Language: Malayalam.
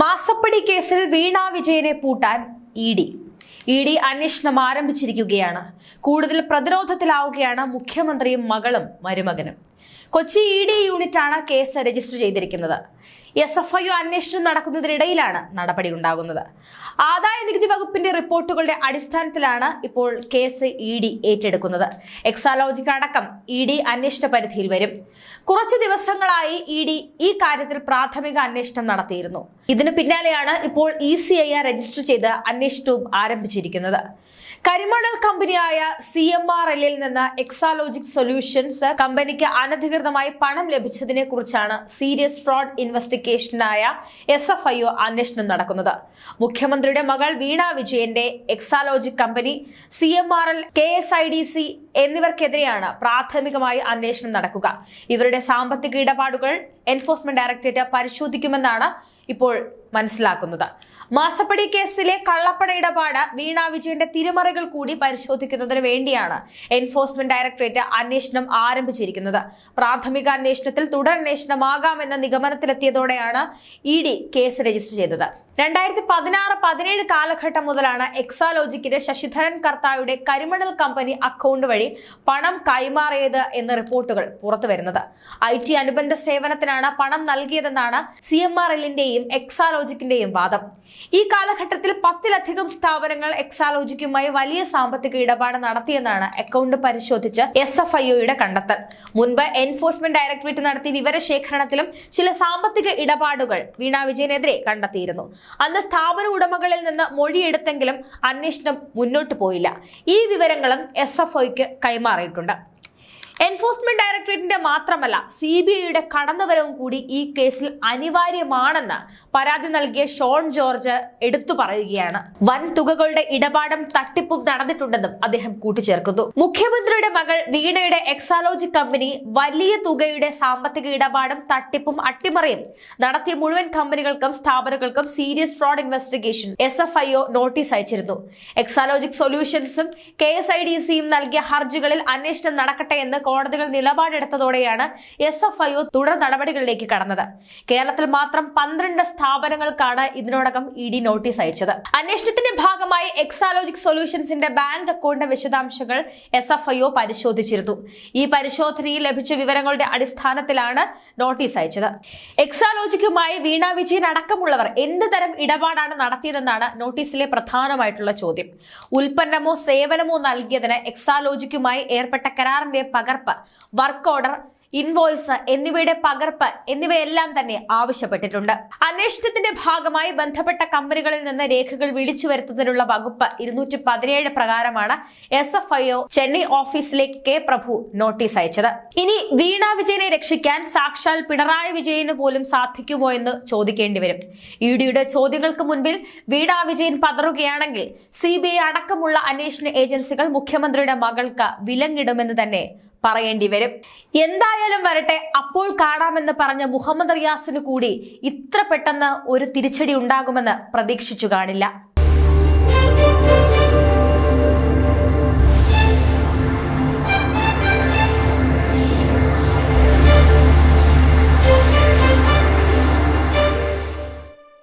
മാസപ്പടി കേസിൽ വീണ വിജയനെ പൂട്ടാൻ ഇ ഡി. ഇ ഡി അന്വേഷണം ആരംഭിച്ചിരിക്കുകയാണ്. കൂടുതൽ പ്രതിരോധത്തിലാവുകയാണ് മുഖ്യമന്ത്രിയും മകളും മരുമകനും. കൊച്ചി ഇ ഡി യൂണിറ്റാണ് കേസ് രജിസ്റ്റർ ചെയ്തിരിക്കുന്നത്. എസ് എഫ് ഐ അന്വേഷണം നടക്കുന്നതിനിടയിലാണ് നടപടി ഉണ്ടാകുന്നത്. ആദായ നികുതി വകുപ്പിന്റെ റിപ്പോർട്ടുകളുടെ അടിസ്ഥാനത്തിലാണ് ഇപ്പോൾ കേസ് ഇ ഡി ഏറ്റെടുക്കുന്നത്. എക്സാലോജിക്ക് അടക്കം ഇ ഡി അന്വേഷണ പരിധിയിൽ വരും. കുറച്ച് ദിവസങ്ങളായി ഇ ഡി ഈ കാര്യത്തിൽ പ്രാഥമിക അന്വേഷണം നടത്തിയിരുന്നു. ഇതിന് പിന്നാലെയാണ് ഇപ്പോൾ E C I R register ചെയ്ത് അന്വേഷണവും ആരംഭിച്ചിരിക്കുന്നത്. കരിമണൽ കമ്പനിയായ സി എം ആർ എല്ലിൽ നിന്ന് എക്സാലോജിക് സൊല്യൂഷൻസ് കമ്പനിക്ക് അനധികൃതമായി പണം ലഭിച്ചതിനെ കുറിച്ചാണ് സീരിയസ് ഫ്രോഡ് ഇൻവെസ്റ്റിഗേഷനായ എസ് എഫ് ഐ ഒ അന്വേഷണം നടക്കുന്നത്. മുഖ്യമന്ത്രിയുടെ മകൾ വീണ വിജയന്റെ Exalogic company C M R L K S I D C എന്നിവർക്കെതിരെയാണ് പ്രാഥമികമായി അന്വേഷണം നടക്കുക. ഇവരുടെ സാമ്പത്തിക ഇടപാടുകൾ എൻഫോഴ്സ്മെന്റ് ഡയറക്ടറേറ്റ് പരിശോധിക്കുമെന്നാണ് ഇപ്പോൾ മനസ്സിലാക്കുന്നത്. മാസപ്പടി കേസിലെ കള്ളപ്പണ ഇടപാട് വീണ വിജയന്റെ തിരിമറികൾ കൂടി പരിശോധിക്കുന്നതിന് വേണ്ടിയാണ് എൻഫോഴ്സ്മെന്റ് ഡയറക്ടറേറ്റ് അന്വേഷണം ആരംഭിച്ചിരിക്കുന്നത്. പ്രാഥമിക അന്വേഷണത്തിൽ തുടരന്വേഷണമാകാമെന്ന നിഗമനത്തിലെത്തിയതോടെയാണ് ഇ ഡി കേസ് രജിസ്റ്റർ ചെയ്തത്. രണ്ടായിരത്തി പതിനാറ് പതിനേഴ് കാലഘട്ടം മുതലാണ് എക്സാലോജിക്കിന്റെ ശശിധരൻ കർത്തായുടെ കരിമണൽ കമ്പനി അക്കൗണ്ട് വഴി പണം കൈമാറിയത് എന്ന റിപ്പോർട്ടുകൾ പുറത്തു വരുന്നത് ഐ ടി അനുബന്ധ സേവനത്തിനാണ് പണം നൽകിയതെന്നാണ് സി എം ആർ എല്ലിന്റെയും എക്സാലോജിക്കിന്റെയും വാദം. ഈ കാലഘട്ടത്തിൽ പത്തിലധികം സ്ഥാപനങ്ങൾ എക്സാലോജിക്കുമായി വലിയ സാമ്പത്തിക ഇടപാട് നടത്തിയെന്നാണ് അക്കൗണ്ട് പരിശോധിച്ച് എസ് എഫ് ഐ ഒയുടെ കണ്ടെത്തൽ. മുൻപ് എൻഫോഴ്സ്മെന്റ് ഡയറക്ടറേറ്റ് നടത്തിയ വിവരശേഖരണത്തിലും ചില സാമ്പത്തിക ഇടപാടുകൾ വീണ വിജയനെതിരെ കണ്ടെത്തിയിരുന്നു. അന്ന് സ്ഥാപന ഉടമകളിൽ നിന്ന് മൊഴിയെടുത്തെങ്കിലും അന്വേഷണം മുന്നോട്ട് പോയില്ല. ഈ വിവരങ്ങളും എസ് എഫ് ഐക്ക് കൈമാറിയിട്ടുണ്ട്. എൻഫോഴ്സ്മെന്റ് ഡയറക്ടറേറ്റിന്റെ മാത്രമല്ല സി ബി ഐയുടെ കടന്നുവരവും കൂടി ഈ കേസിൽ അനിവാര്യമാണെന്ന് പരാതി നൽകിയ ഷോൺ ജോർജ് എടുത്തു പറയുകയാണ്. വൻ തുകകളുടെ ഇടപാടും തട്ടിപ്പും നടന്നിട്ടുണ്ടെന്നും അദ്ദേഹം കൂട്ടിച്ചേർക്കുന്നു. മുഖ്യമന്ത്രിയുടെ മകൾ വീണയുടെ എക്സാലോജി കമ്പനി വലിയ തുകയുടെ സാമ്പത്തിക ഇടപാടും തട്ടിപ്പും അട്ടിമറിയും നടത്തിയ മുഴുവൻ കമ്പനികൾക്കും സ്ഥാപനങ്ങൾക്കും serious fraud investigation S F I O notice അയച്ചിരുന്നു. എക്സാലോജിക് സൊല്യൂഷൻസും കെ എസ് ഐ ഡി സിയും നൽകിയ ഹർജികളിൽ അന്വേഷണം നടക്കട്ടെ എന്ന് കോടതികൾ നിലപാടെടുത്തതോടെയാണ് എസ് എഫ് ഐ ഒ തുടർ നടപടികളിലേക്ക് കടന്നത്. കേരളത്തിൽ മാത്രം പന്ത്രണ്ട് സ്ഥാപനങ്ങൾക്കാണ് ഇതിനോടകം ഇ ഡി നോട്ടീസ് അയച്ചത്. അന്വേഷണത്തിന്റെ ഭാഗമായി എക്സാലോജിക് സൊല്യൂഷൻസിന്റെ ബാങ്ക് അക്കൗണ്ട് വിശദാംശങ്ങൾ എസ് എഫ് ഐ ഒ പരിശോധിച്ചിരുന്നു. ഈ പരിശോധനയിൽ ലഭിച്ച വിവരങ്ങളുടെ അടിസ്ഥാനത്തിലാണ് നോട്ടീസ് അയച്ചത്. എക്സാലോജിക്കുമായി വീണ വിജയൻ അടക്കമുള്ളവർ എന്ത് തരം ഇടപാടാണ് നടത്തിയതെന്നാണ് നോട്ടീസിലെ പ്രധാനമായിട്ടുള്ള ചോദ്യം. ഉൽപ്പന്നമോ സേവനമോ നൽകിയതിന് എക്സാലോജിക്കുമായി ഏർപ്പെട്ട കരാറിന്റെ പകർപ്പ് വർക്ക് ഓർഡർ ഇൻവോയ്സ് എന്നിവയുടെ പകർപ്പ് എന്നിവയെല്ലാം തന്നെ ആവശ്യപ്പെട്ടിട്ടുണ്ട്. അന്വേഷണത്തിന്റെ ഭാഗമായി ബന്ധപ്പെട്ട കമ്പനികളിൽ നിന്ന് രേഖകൾ വിളിച്ചു വരുത്തുന്നതിനുള്ള വകുപ്പ് ഇരുന്നൂറ്റി പതിനേഴ് പ്രകാരമാണ് S F I O Chennai ഓഫീസിലേക്ക് കെ പ്രഭു നോട്ടീസ് അയച്ചത്. ഇനി വീണ വിജയനെ രക്ഷിക്കാൻ സാക്ഷാൽ പിണറായി വിജയന് പോലും സാധിക്കുമോ എന്ന് ചോദിക്കേണ്ടി വരും. ഇ ഡിയുടെ ചോദ്യങ്ങൾക്ക് മുൻപിൽ വീണ വിജയൻ പതറുകയാണെങ്കിൽ സി അടക്കമുള്ള അന്വേഷണ ഏജൻസികൾ മുഖ്യമന്ത്രിയുടെ മകൾക്ക് വിലങ്ങിടുമെന്ന് തന്നെ പറയേണ്ടി വരും. എന്തായാലും വരട്ടെ അപ്പോൾ കാണാമെന്ന് പറഞ്ഞ മുഹമ്മദ് റിയാസിന് കൂടി ഇത്ര പെട്ടെന്ന് ഒരു തിരിച്ചടി ഉണ്ടാകുമെന്ന് പ്രതീക്ഷിച്ചു കാണില്ല.